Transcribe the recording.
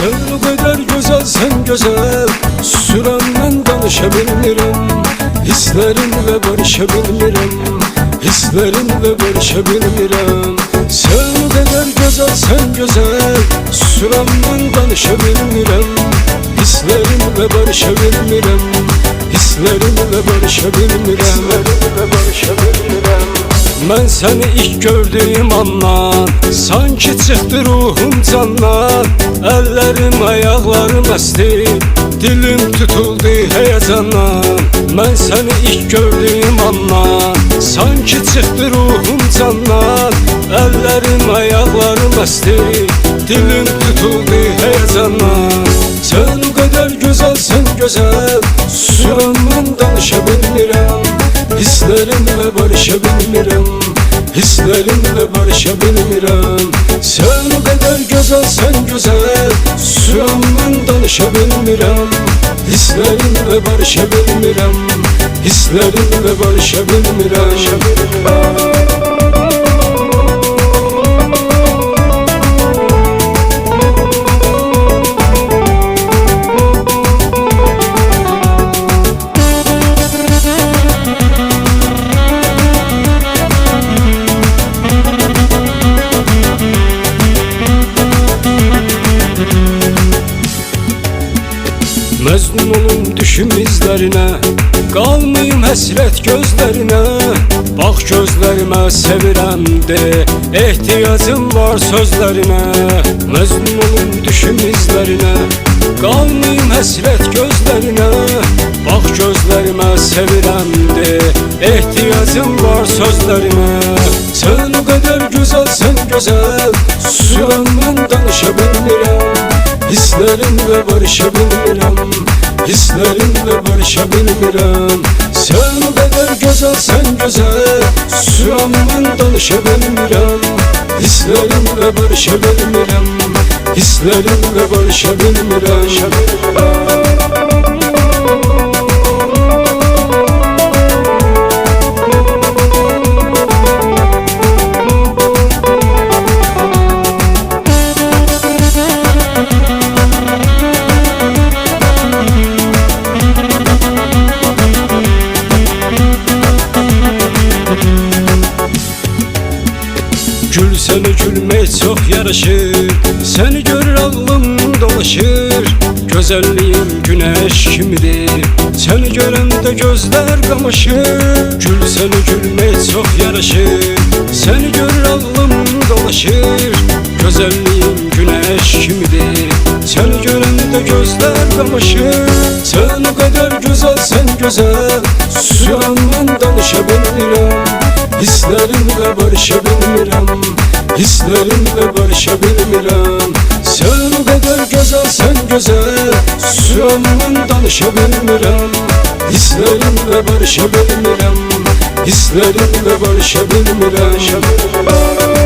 Sen o kadar güzel sen güzel Sürenle danışabilmirəm Hislerinle barışabilmirəm Hislerinle barışabilmirəm Sen o kadar güzel sen güzel Sürenle danışabilmirəm Hislerinle barışabilmirəm Hislerinle barışabilmirəm Hislerinle barışabilmirəm Mən səni ilk gördüyüm andan Sanki çıxdı ruhum candan Əllərim, ayaqlarım əsdi Dilim tutuldu heyecandan Mən səni ilk gördüyüm andan Sanki çıxdı ruhum candan Əllərim, ayaqlarım əsdi Dilim tutuldu heyecandan Sen o kadar güzelsen güzel. Suranman danışa bilmirəm Hislerimle barışabilmirəm Hislerimle barışabilmirəm Sen o kadar güzel Suranman danışa bilmirəm Hislerimle barışabilmirəm Hislerimle barışabilmirəm Mezun olum düşüm izlerine. Qalmayım həsrət gözlərinə Bax gözlərimə sevirəm de. Ehtiyacım var sözlərinə Mezun olum düşüm izlərinə Qalmayım həsrət gözlərinə Bax gözlərimə sevirəm de. Ehtiyacım var sözlərinə Sen o kadar güzelsen güzel. Suranman danışa bilmirəm barışabilmirəm Hislerimle barışabilmirəm Sen o kadar güzelsen güzel. Suramman danışabilmirəm Hislerimle barışabilmirəm Hislerimle barışabilmirəm Seni gülmek çok yaraşır Seni görür ağlım dolaşır. Güzelliğin güneş kimidir. Seni görəndə gözler kamaşır. Gül seni gülmek çok yaraşır Seni görür ağlım dolaşır. Güzelliğin güneş kimidir. Seni görəndə gözler kamaşır. Sen o kadar güzelsen güzel Suyanman danışabilmirəm Hislerimle barışabilmirəm Hislerimle barışabilmirəm Sen o kadar güzelsen güzel Suyanman danışabilmirəm Hislerimle barışabilmirəm Hislerimle barışabilmirəm